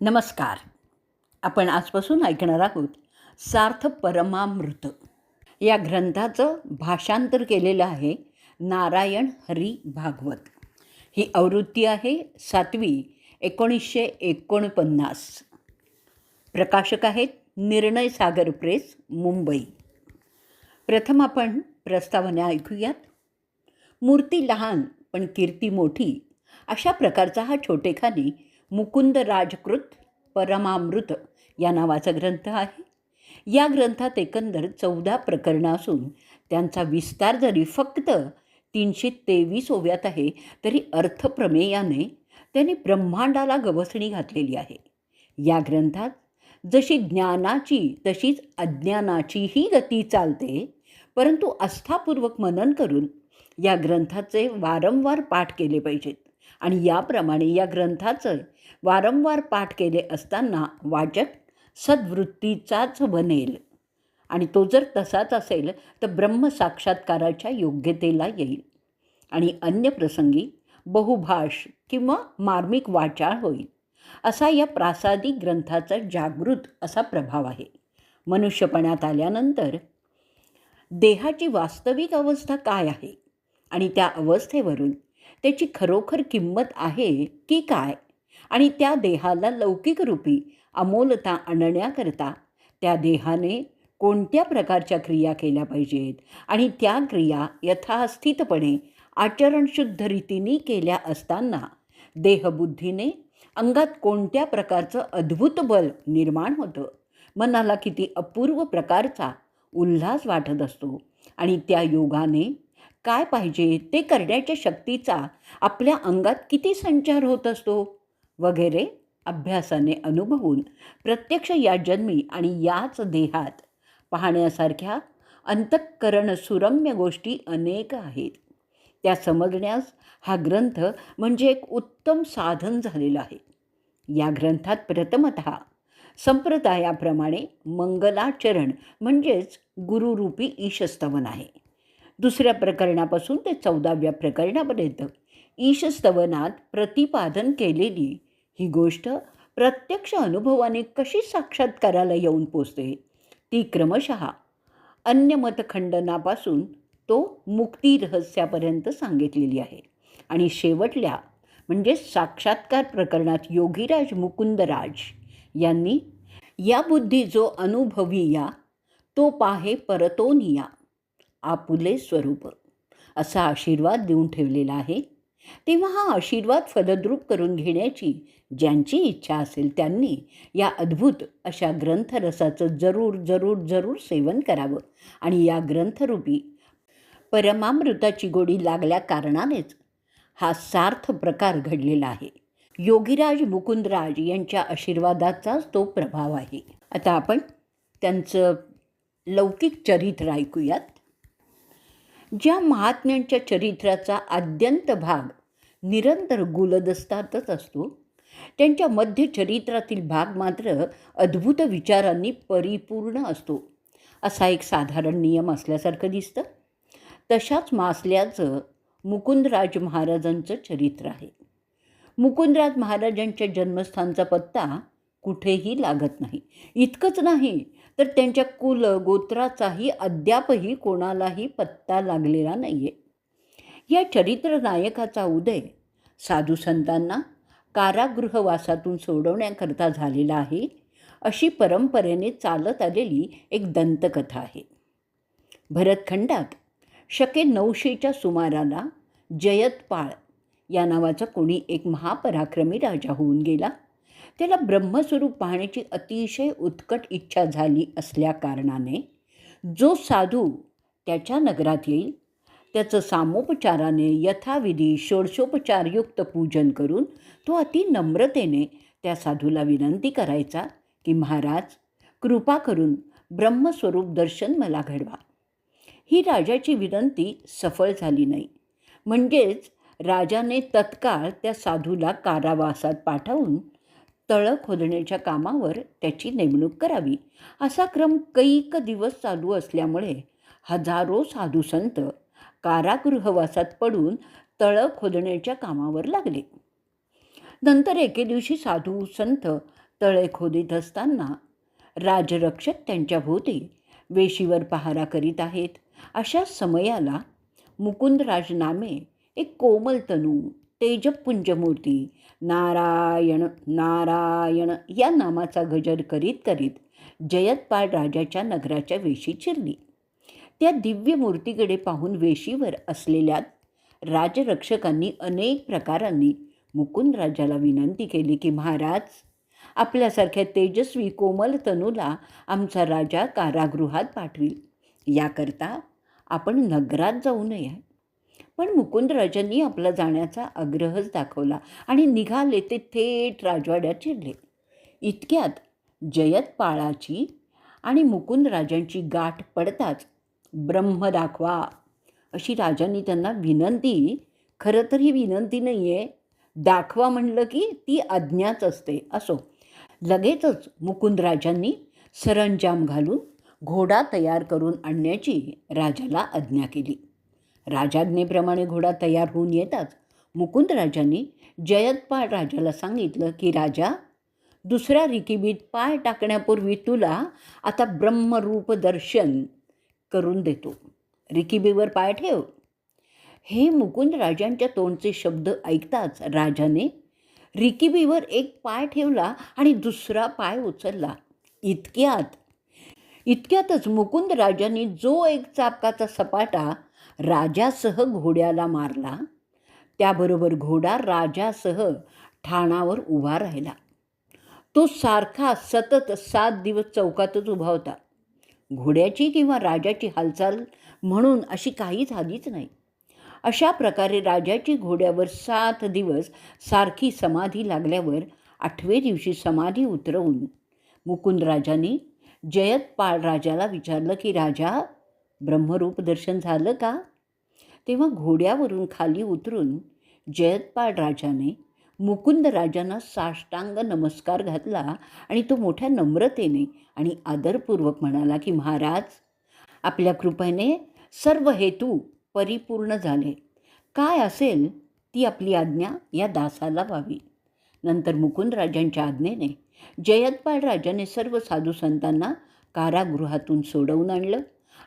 नमस्कार. आपण आजपासून ऐकणार आहोत सार्थ परमामृत. या ग्रंथाचं भाषांतर केलेलं आहे नारायण हरी भागवत. ही आवृत्ती आहे सातवी एकोणीसशे एकोणपन्नास. प्रकाशक आहेत निर्णय सागर प्रेस मुंबई. प्रथम आपण प्रस्तावना ऐकूयात. मूर्ती लहान पण कीर्ती मोठी अशा प्रकारचा हा छोटेखानी मुकुंद राजकृत परमामृत या नावाचा ग्रंथ आहे. या ग्रंथात एकंदर चौदा प्रकरणं असून त्यांचा विस्तार जरी फक्त तीनशे तेवीस ओव्यात आहे तरी अर्थप्रमेयाने त्यांनी ब्रह्मांडाला गवसणी घातलेली आहे. या ग्रंथात जशी ज्ञानाची तशीच अज्ञानाचीही गती चालते परंतु आस्थापूर्वक मनन करून या ग्रंथाचे वारंवार पाठ केले पाहिजेत. आणि याप्रमाणे या ग्रंथाचं वारंवार पाठ केले असताना वाचक सद्वृत्तीचाच बनेल. आणि तो जर तसाच असेल तर ब्रह्मसाक्षात्काराच्या योग्यतेला येईल. आणि अन्य प्रसंगी बहुभाष किंवा मार्मिक वाचाळ होईल. असा या प्रासादिक ग्रंथाचा जागृत असा प्रभाव आहे. मनुष्यपणात आल्यानंतर देहाची वास्तविक अवस्था काय आहे? आणि त्या अवस्थेवरून त्याची खरोखर किंमत आहे की काय? आणि त्या देहाला लौकिक रूपी अमोलता आणण्याकरता त्या देहाने कोणत्या प्रकारच्या क्रिया केल्या पाहिजेत? आणि त्या क्रिया यथास्थितपणे आचरणशुद्ध रीतीने केल्या असताना देहबुद्धीने अंगात कोणत्या प्रकारचं अद्भुत बल निर्माण होतं? मनाला किती अपूर्व प्रकारचा उल्हास वाटत असतो? आणि त्या योगाने काय पाहिजे? ते करण्याच्या शक्तीचा आपल्या अंगात किती संचार होत असतो? वगैरे अभ्यासाने अनुभवून प्रत्यक्ष या जन्मी आणि याच देहात पाहण्यासारख्या अंतःकरण सुरम्य गोष्टी अनेक आहेत. त्या समजण्यास हा ग्रंथ म्हणजे एक उत्तम साधन झालेलं आहे. या ग्रंथात प्रथमत संप्रदायाप्रमाणे मंगलाचरण म्हणजेच गुरुरूपी ईशस्तवन आहे. दुसऱ्या प्रकरणापासून ते चौदाव्या प्रकरणापर्यंत. ईशस्तवनात प्रतिपादन केलेली ही गोष्ट प्रत्यक्ष अनुभवाने कशी साक्षात्काराला येऊन पोचते ती क्रमशः अन्य मतखंडनापासून तो मुक्ती रहस्यापर्यंत सांगितलेली आहे. आणि शेवटल्या म्हणजे साक्षात्कार प्रकरणात योगीराज मुकुंदराज यांनी या बुद्धी जो अनुभवीया तो पाहे परतोनिया. आपुले स्वरूप. असा आशीर्वाद देऊन ठेवलेला आहे. तेव्हा हा आशीर्वाद फलद्रूप करून घेण्याची ज्यांची इच्छा असेल त्यांनी या अद्भुत अशा ग्रंथरसाचं जरूर जरूर जरूर सेवन करावं. आणि या ग्रंथरूपी परमामृताची गोडी लागल्या कारणानेच हा सार्थ प्रकार घडलेला आहे. योगीराज मुकुंदराज यांच्या आशीर्वादाचाच तो प्रभाव आहे. आता आपण त्यांचं लौकिक चरित्र ऐकूयात. ज्या महात्म्यांच्या चरित्राचा आद्यंत भाग निरंतर गुलदस्तातच असतो त्यांच्या मध्य चरित्रातील भाग मात्र अद्भुत विचारांनी परिपूर्ण असतो. असा एक साधारण नियम असल्यासारखं दिसतं. तशाच मासल्याचं मुकुंदराज महाराजांचं चरित्र आहे. मुकुंदराज महाराजांच्या जन्मस्थानचा पत्ता कुठेही लागत नाही. इतकंच नाही तर त्यांच्या कुल गोत्राचाही अद्यापही कोणालाही पत्ता लागलेला नाही आहे या चरित्र नायकाचा उदय साधू संतांना कारागृहवासातून सोडवण्याकरता झालेला आहे अशी परंपरेने चालत आलेली एक दंतकथा आहे. भरतखंडात शके नऊशेच्या सुमाराला जयतपाळ या नावाचा कोणी एक महापराक्रमी राजा होऊन गेला. त्याला ब्रह्मस्वरूप पाहण्याची अतिशय उत्कट इच्छा झाली असल्या कारणाने जो साधू त्याच्या नगरात येईल त्याचं सामोपचाराने यथाविधी षोडशोपचारयुक्त पूजन करून तो अति नम्रतेने त्या साधूला विनंती करायचा की महाराज कृपा करून ब्रह्मस्वरूप दर्शन मला घडवा. ही राजाची विनंती सफळ झाली नाही. म्हणजेच राजाने तत्काळ त्या साधूला कारावासात पाठवून तळं खोदण्याच्या कामावर त्याची नेमणूक करावी. असा क्रम कैक दिवस चालू असल्यामुळे हजारो साधू संत कारागृहवासात पडून तळं खोदण्याच्या कामावर लागले. नंतर एके दिवशी साधू संत तळे खोदीत असताना राजरक्षक त्यांच्या भोवती वेशीवर पहारा करीत आहेत. अशा समयाला मुकुंदराज नामे एक कोमल तेजपुंजमूर्ती. नारायण नारायण या नामाचा गजर करीत करीत जयतपाळ राजाच्या नगराच्या वेशी चिरली. त्या दिव्य मूर्तीकडे पाहून वेशीवर असलेल्या राजरक्षकांनी अनेक प्रकारांनी मुकुंद राजाला विनंती केली की महाराज आपल्यासारख्या तेजस्वी कोमल तनूला आमचा राजा कारागृहात पाठवी याकरता आपण नगरात जाऊ नये. पण मुकुंदराजांनी आपला जाण्याचा आग्रहच दाखवला आणि निघाले ते थेट राजवाड्यात शिरले. इतक्यात जयतपाळाची आणि मुकुंदराजांची गाठ पडताच ब्रह्म दाखवा अशी राजांनी त्यांना विनंती खरं तर ही विनंती नाही आहे दाखवा म्हणलं की ती आज्ञाच असते असो. लगेचच मुकुंदराजांनी सरंजाम घालून घोडा तयार करून आणण्याची राजाला आज्ञा केली. राजाज्ञेप्रमाणे घोडा तयार होऊन येताच मुकुंदराजांनी जयतपाळ राजाला सांगितलं की राजा दुसऱ्या रिकिबीत पाय टाकण्यापूर्वी तुला आता ब्रह्मरूप दर्शन करून देतो. रिकिबीवर पाय ठेव. हे मुकुंद राजांच्या तोंडचे शब्द ऐकताच राजाने रिकिबीवर एक पाय ठेवला आणि दुसरा पाय उचलला. इतक्यात इतक्यातच मुकुंद राजांनी जो एक चापकाचा सपाटा राजासह घोड्याला मारला. त्याबरोबर घोडा राजासह ठाणावर उभा राहिला. तो सारखा सतत सात दिवस चौकातच उभा होता. घोड्याची किंवा राजाची हालचाल म्हणून अशी काही झालीच नाही. अशा प्रकारे राजाची घोड्यावर सात दिवस सारखी समाधी लागल्यावर आठवे दिवशी समाधी उतरवून मुकुंदराजांनी जयतपाळ राजाला विचारलं की राजा ब्रह्मरूप दर्शन झालं का? तेव्हा घोड्यावरून खाली उतरून जयतपाळ राजाने मुकुंद राजांना साष्टांग नमस्कार घातला आणि तो मोठ्या नम्रतेने आणि आदरपूर्वक म्हणाला की महाराज आपल्या कृपेने सर्व हेतू परिपूर्ण झाले. काय असेल ती आपली आज्ञा या दासाला व्हावी. नंतर मुकुंदराजांच्या आज्ञेने जयतपाळ राजाने सर्व साधू संतांना कारागृहातून सोडवून आणलं.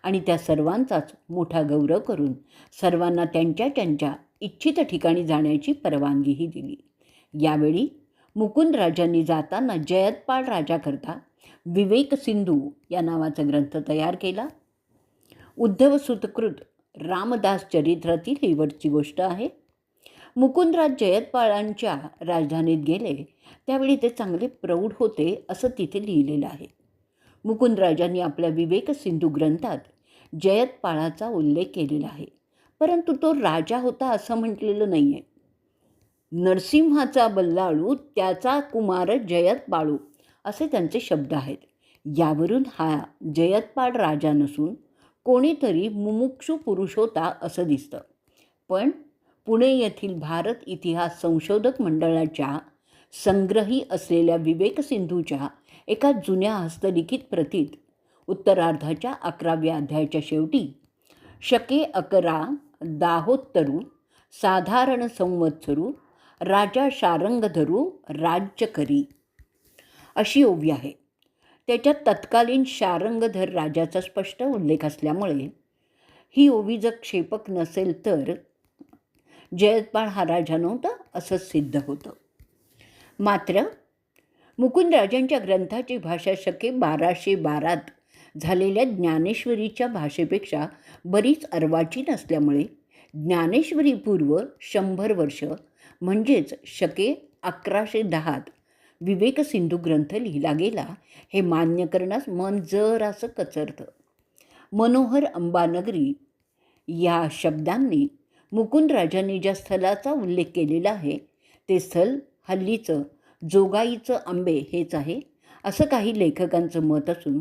आणि त्या सर्वांचाच मोठा गौरव करून सर्वांना त्यांच्या त्यांच्या इच्छित ठिकाणी जाण्याची परवानगीही दिली. यावेळी मुकुंदराजांनी जाताना जयतपाळ राजाकरता विवेक सिंधू या नावाचा ग्रंथ तयार केला. उद्धव सुतकृत रामदास चरित्रातील ही वरची गोष्ट आहे. मुकुंदराज जयतपाळांच्या राजधानीत गेले त्यावेळी ते चांगले प्रौढ होते असं तिथे लिहिलेलं आहे. मुकुंदराजांनी आपल्या विवेक सिंधू ग्रंथात जयतपाळाचा उल्लेख केलेला आहे. परंतु तो राजा होता असं म्हटलेलं नाही आहे नरसिंहाचा बल्लाळू त्याचा कुमार जयतपाळू असे त्यांचे शब्द आहेत. यावरून हा जयतपाळ राजा नसून कोणीतरी मुमुक्षू पुरुष होता असं दिसतं. पण पुणे येथील भारत इतिहास संशोधक मंडळाच्या संग्रही असलेल्या विवेक सिंधूच्या एका जुन्या हस्तलिखित प्रतीत. उत्तरार्धाच्या अकराव्या अध्यायाच्या शेवटी शके अकरा दाहोत्तरू साधारण संवत्सरू राजा शारंगधरू राज्य करी अशी ओवी आहे. त्याच्यात तत्कालीन शारंगधर राजाचा स्पष्ट उल्लेख असल्यामुळे ही ओवी जर क्षेपक नसेल तर जयतपाळ हा राजा नव्हता असं सिद्ध होतं. मात्र मुकुंदराजांच्या ग्रंथाची भाषा शके बाराशे बारात. झालेल्या ज्ञानेश्वरीच्या भाषेपेक्षा बरीच अर्वाचीन असल्यामुळे ज्ञानेश्वरी पूर्व शंभर वर्ष म्हणजेच शके अकराशे दहात विवेक सिंधू ग्रंथ लिहिला गेला हे मान्य करण्यास मन जरासं कचरतं. मनोहर अंबानगरी या शब्दांनी मुकुंदराजांनी ज्या स्थलाचा उल्लेख केलेला आहे ते स्थल हल्लीचं जोगाईचं आंबे हेच आहे असं काही लेखकांचं मत असून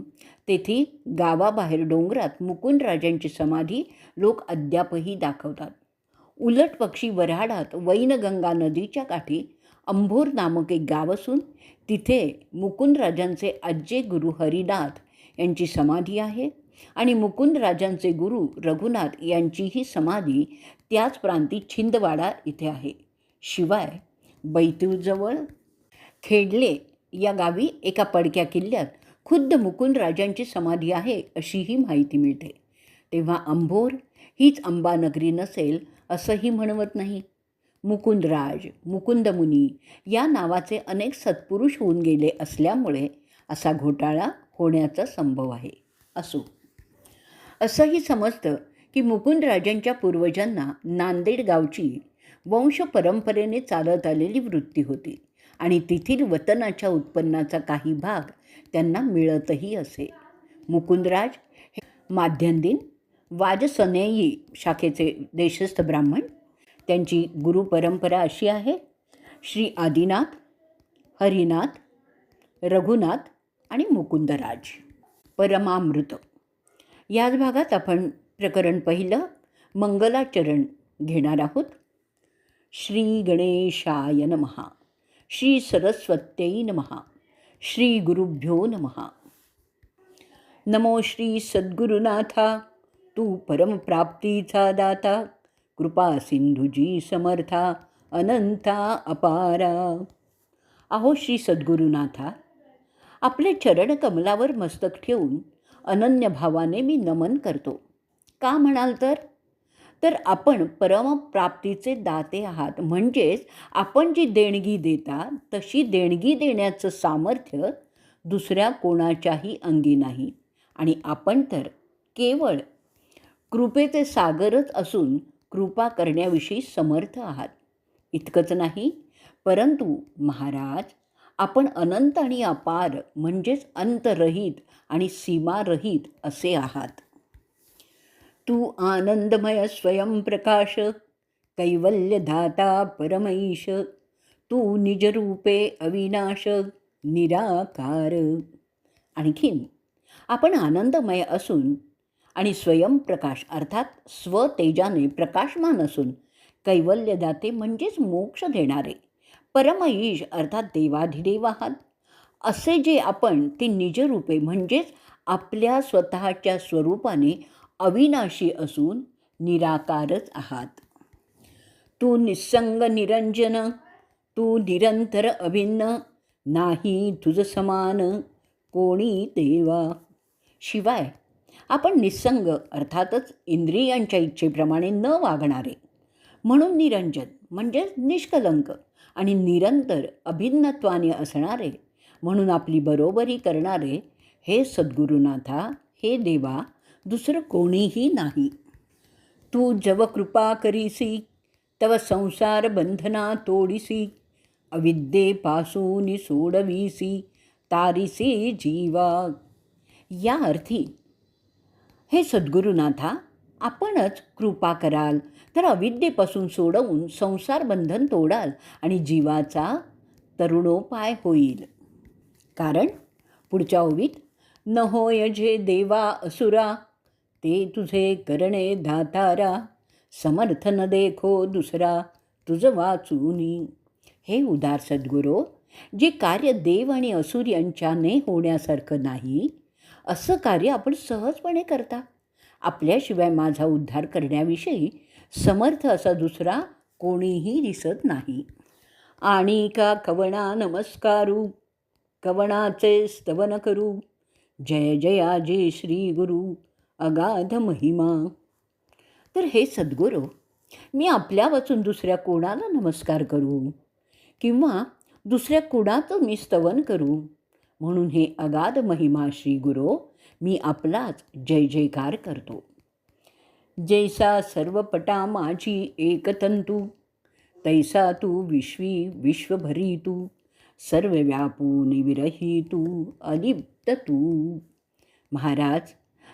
तेथी गावाबाहेर डोंगरात मुकुंदराजांची समाधी लोक अद्यापही दाखवतात. उलट पक्षी वऱ्हाडात वैनगंगा नदीच्या काठी अंभोर नामक एक गाव असून तिथे मुकुंदराजांचे आज्जे गुरु हरिनाथ यांची समाधी आहे आणि मुकुंदराजांचे गुरु रघुनाथ यांचीही समाधी त्याच प्रांती छिंदवाडा इथे आहे. शिवाय बैतूळजवळ खेडले या गावी एका पडक्या किल्ल्यात खुद्द मुकुंद राजांची समाधी आहे अशीही माहिती मिळते. तेव्हा अंभोर हीच अंबानगरी नसेल असंही म्हणवत नाही. मुकुंदराज मुकुंदमुनी या नावाचे अनेक सत्पुरुष होऊन गेले असल्यामुळे असा घोटाळा होण्याचा संभव आहे असो. असंही समजतं की मुकुंदराजांच्या पूर्वजांना नांदेड गावची वंश परंपरेने चालत आलेली वृत्ती होती. आणि तेथील वतनाच्या उत्पन्नाचा काही भाग त्यांना मिळतही असे. मुकुंदराज हे माध्यंदिन वाजसनेयी शाखेचे देशस्थ ब्राह्मण. त्यांची गुरुपरंपरा अशी आहे श्री आदिनाथ हरिनाथ रघुनाथ आणि मुकुंदराज. परमामृत. याच भागात आपण प्रकरण पहिलं मंगलाचरण घेणार आहोत. श्री गणेशाय नमहा श्री सरस्वत्यै नमः। श्री गुरुभ्यो नमः। नमो श्री सद्गुरुनाथा तू परमप्राप्तीचा दाता कृपा सिंधुजी समर्था अनंता अपारा। अहो श्री सद्गुरुनाथा आपले चरण कमलावर मस्तक ठेवून अनन्य भावाने मी नमन करतो. का म्हणाल तर? तर आपण परमप्राप्तीचे दाते आहात. म्हणजेच आपण जी देणगी देता तशी देणगी देण्याचं सामर्थ्य दुसऱ्या कोणाच्याही अंगी नाही. आणि आपण तर केवळ कृपेचे सागरच असून कृपा करण्याविषयी समर्थ आहात. इतकंच नाही परंतु महाराज आपण अनंत आणि अपार म्हणजेच अंतरहित आणि सीमारहित असे आहात. तू आनंदमय स्वयंप्रकाश कैवल्यधाता परमैश तू निजरूपे अविनाश निराकार. आणखीन आपण आनंदमय असून आणि स्वयंप्रकाश अर्थात स्वतेजाने प्रकाशमान असून कैवल्यदाते म्हणजेच मोक्ष देणारे परमईश अर्थात देवाधिदेव आहात. असे जे आपण ते निजरूपे म्हणजेच आपल्या स्वतःच्या स्वरूपाने अविनाशी असून निराकारच आहात. तू निसंग निरंजन तू निरंतर अभिन्न नाही तुझ समान कोणी देवा. शिवाय आपण निसंग अर्थातच इंद्रियांच्या इच्छेप्रमाणे न वागणारे म्हणून निरंजन म्हणजेच निष्कलंक आणि निरंतर अभिन्नत्वाने असणारे म्हणून आपली बरोबरी करणारे हे सद्गुरुनाथा हे देवा दुसरं कोणीही नाही. तू जव कृपा करीसी तव संसार बंधना तोडिसी अविद्येपासून सोडवीसी तारिसी जीवा. या अर्थी हे सद्गुरुनाथा आपणच कृपा कराल तर अविद्येपासून सोडवून संसार बंधन तोडाल आणि जीवाचा तरुणोपाय होईल. कारण पुढच्या ओवीत न होय जे देवा असुरा ते तुझे करणे धातारा समर्थ न देखो दुसरा तुझं वाचूनी हे उदार सद्गुरो जे कार्य देव आणि असुर यांच्याने होण्यासारखं नाही असं कार्य आपण सहजपणे करता. आपल्याशिवाय माझा उद्धार करण्याविषयी समर्थ असा दुसरा कोणीही दिसत नाही. आणि का कवणा नमस्कारू कवणाचे स्तवन करू. जय जयाजी श्री गुरु. अगाध महिमा. तर हे सद्गुरू मी आपल्या वाचून दुसऱ्या कोणाला नमस्कार करू? किंवा दुसऱ्या कुणाचं मी स्तवन करू? म्हणून हे अगाध महिमा श्री गुरो मी आपलाच जय जयकार करतो. जैसा सर्वपटा माझी एकतंतू तैसा तू विश्वी विश्वभरी तू सर्व व्यापून विरही तू अलिप्त तू. महाराज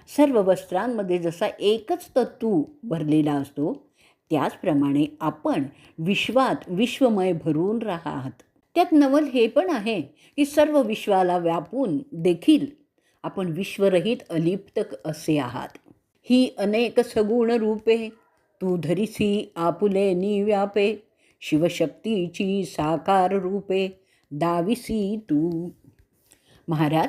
सर्व वस्त्रांमध्ये जसा एकच तत्तू भरलेला असतो त्याचप्रमाणे आपण विश्वात विश्वमय भरून राहात. त्यात नवल हे पण आहे की सर्व विश्वाला व्यापून देखील आपण विश्वरहित अलिप्त असे आहात. ही अनेक सगुण रूपे तू धरिसी आपुले निव्यापे शिवशक्तीची साकार रूपे दाविसी तू. महाराज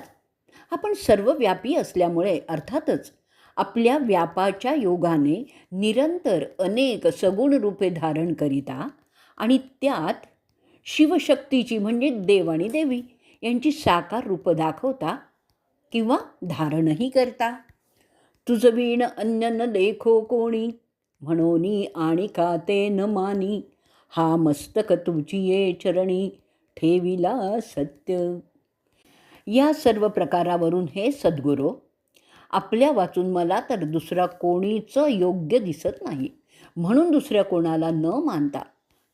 आपण सर्वव्यापी असल्यामुळे अर्थातच आपल्या व्यापाच्या योगाने निरंतर अनेक सगुण रूपे धारण करिता आणि त्यात शिवशक्तीची म्हणजे देव आणि देवी यांची साकार रूपं दाखवता किंवा धारणही करता. तुझ वीण अन्य न देखो कोणी म्हणोनी आणि का ते न मानी हा मस्तक तुझी ये चरणी ठेविला सत्य. या सर्व प्रकारावरून हे सद्गुरू आपल्या वाचून मला तर दुसरा कोणीचं योग्य दिसत नाही. म्हणून दुसऱ्या कोणाला न मानता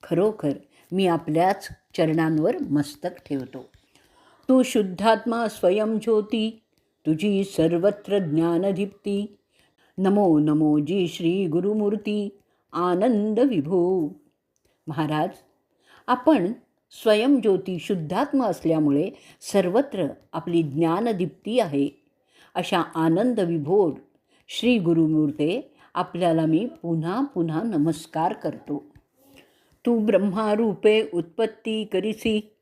खरोखर मी आपल्याच चरणांवर मस्तक ठेवतो. तू शुद्धात्मा स्वयंज्योती तुझी सर्वत्र ज्ञानदीप्ती. नमो नमो जी श्री गुरुमूर्ती आनंद विभू. महाराज आपण स्वयंज्योती शुद्धात्मा असल्यामुळे सर्वत्र आपली ज्ञानदीप्ती आहे. अशा आनंद विभोर श्री गुरुमूर्ते आपल्याला मी पुन्हा पुन्हा नमस्कार करतो. तू ब्रह्मारूपे उत्पत्ती करिसी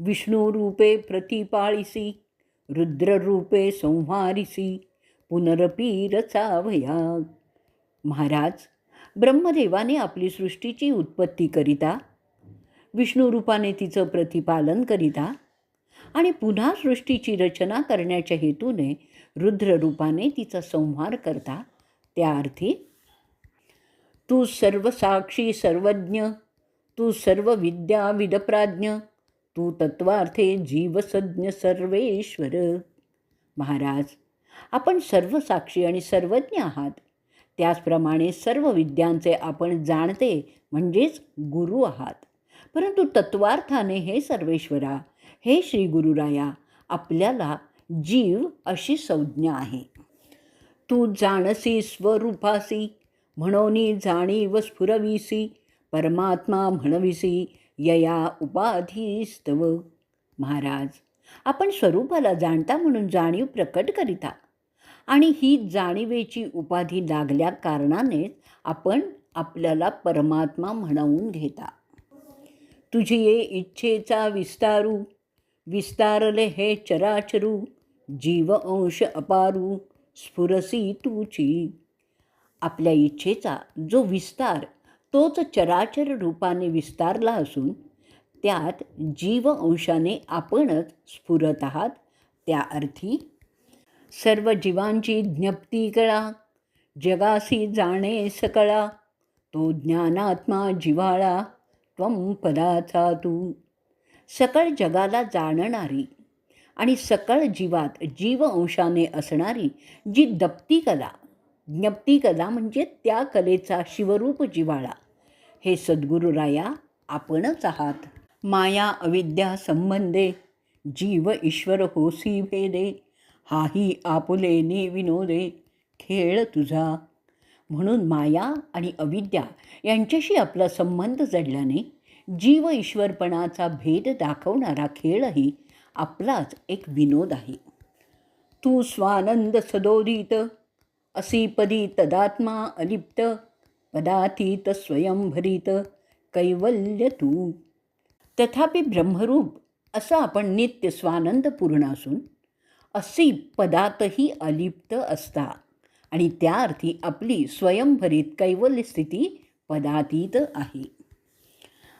विष्णुरूपे प्रतिपाळिसी रुद्ररूपे संहारिसी पुनरपी रचावया महाराज ब्रह्मदेवाने आपली सृष्टीची उत्पत्ती करिता विष्णुरूपाने तिचं प्रतिपालन करिता आणि पुन्हा सृष्टीची रचना करण्याच्या हेतूने रुद्ररूपाने तिचा संहार करता. त्या अर्थी तू सर्वसाक्षी सर्वज्ञ तू सर्व विद्या विदप्राज्ञ तू तत्वार्थे जीवसज्ञ सर्वेश्वर. महाराज आपण सर्वसाक्षी आणि सर्वज्ञ आहात. त्याचप्रमाणे सर्व विद्यांचे आपण जाणते म्हणजेच गुरु आहात. परंतु तत्वार्थाने हे सर्वेश्वरा हे श्री गुरुराया आपल्याला जीव अशी संज्ञा आहे. तू जाणसी स्वरूपासी म्हणोनी जाणीव स्फुरविसी परमात्मा म्हणविसी यया उपाधीस्तव. महाराज आपण स्वरूपाला जाणता म्हणून जाणीव प्रकट करिता आणि ही जाणीवेची उपाधी लागल्या कारणानेच आपण आपल्याला परमात्मा म्हणवून घेता. तुझी ये इच्छेचा विस्तारू विस्तारले हे चराचरू जीव अंश अपारू स्फुरसी तुची. आपल्या इच्छेचा जो विस्तार तोच चराचर रूपाने विस्तारला असून त्यात जीव अंशाने आपणच स्फुरत आहात. त्या अर्थी सर्व जीवांची ज्ञप्ती कळा जगासी जाणे सकळा तो ज्ञानात्मा जिव्हाळा त्वं पदाचा तू सकळ जगाला जाणणारी आणि सकळ जीवात जीव अंशाने असणारी जी दप्ती कला ज्ञप्ती कला म्हणजे त्या कलेचा शिवरूप जिवाळा. हे सद्गुरुराया आपणच आहात. माया अविद्या संबंधे जीव ईश्वर होसी भेदे हाही आपुले ने विनोदे खेळ तुझा म्हणून माया आणि अविद्या यांच्याशी आपला संबंध जडल्याने जीव ईश्वरपणाचा भेद दाखवणारा खेळही आपलाच एक विनोद आहे. तू स्वानंद सदोदित असीपदी तदात्मा अलिप्त पदातीत स्वयंभरित कैवल्य तू. तथापि ब्रह्मरूप असं आपण नित्य स्वानंदपूर्ण असून असी पदातही अलिप्त असता. आणि त्या अर्थी आपली स्वयंभरीत कैवल्य स्थिती पदातीत आहे.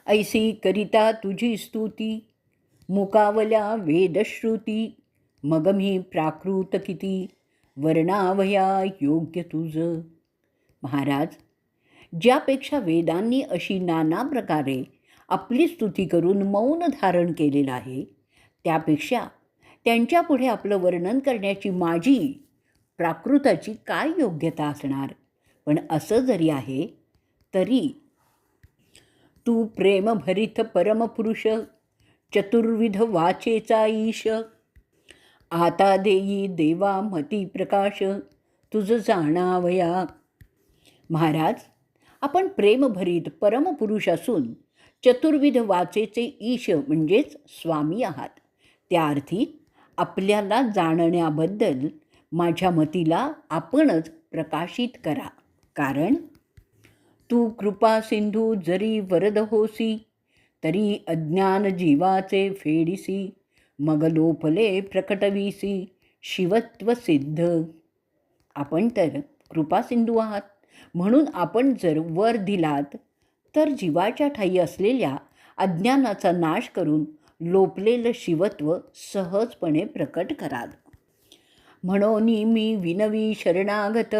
ऐसी करिता तुझी स्तुती मुकावल्या वेदश्रुती मग मी प्राकृत किती वर्णावया योग्य तुझ. महाराज ज्यापेक्षा वेदांनी अशी नाना प्रकारे आपली स्तुती करून मौन धारण केलेलं आहे त्यापेक्षा त्यांच्यापुढे आपलं वर्णन करण्याची माझी प्राकृताची काय योग्यता असणार? पण असं जरी आहे तरी तू प्रेमभरित परमपुरुष चतुर्विध वाचेचा ईश. आता देई देवा मती प्रकाश तुझं जाणावया. महाराज आपण प्रेमभरीत परमपुरुष असून चतुर्विध वाचेचे ईश म्हणजेच स्वामी आहात. त्या अर्थी आपल्याला जाणण्याबद्दल माझ्या मतीला आपणच प्रकाशित करा. कारण तू कृपा सिंधू जरी वरद होसी तरी अज्ञान जीवाचे फेडिसी मग लोपले प्रकटवीसी शिवत्व सिद्ध. आपण तर कृपा सिंधू आहात. म्हणून आपण जर वर दिलात तर जीवाच्या ठाई असलेल्या अज्ञानाचा नाश करून लोपलेलं शिवत्व सहजपणे प्रकट कराल. म्हणून मी विनवी शरणागत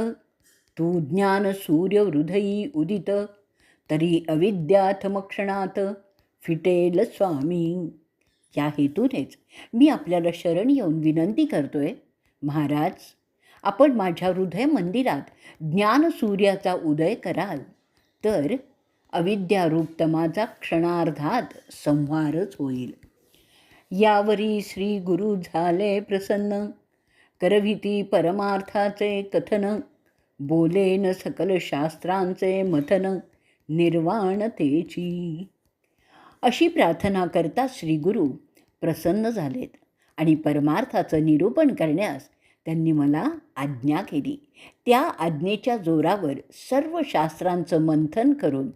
तू ज्ञान सूर्य हृदयी उदित तरी अविद्याथमक्षणात फिटेल स्वामी. या हेतूनेच मी आपल्याला शरण येऊन विनंती करतोय महाराज आपण माझ्या हृदय मंदिरात ज्ञानसूर्याचा उदय कराल तर अविद्यारूप तमाचा क्षणार्धात संहारच होईल. यावरी श्री गुरु झाले प्रसन्न. करविती परमार्थाचे कथन. बोलेन सकल शास्त्रांचे मथन निर्वाणतेची. अशी प्रार्थना करता श्रीगुरू प्रसन्न झालेत आणि परमार्थाचं निरूपण करण्यास त्यांनी मला आज्ञा केली. त्या आज्ञेच्या जोरावर सर्व शास्त्रांचं मंथन करून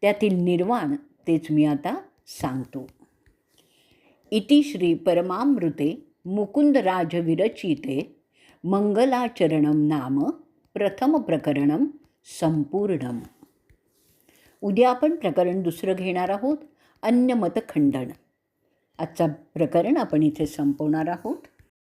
त्यातील निर्वाण तेच मी आता सांगतो. इति श्री परमामृते मुकुंदराज विरचिते मंगलाचरणं नाम प्रथम प्रकरणं संपूर्णम. उद्या आपण प्रकरण दुसरं घेणार आहोत अन्य मतखंडण आजचा प्रकरण आपण इथे संपवणार आहोत.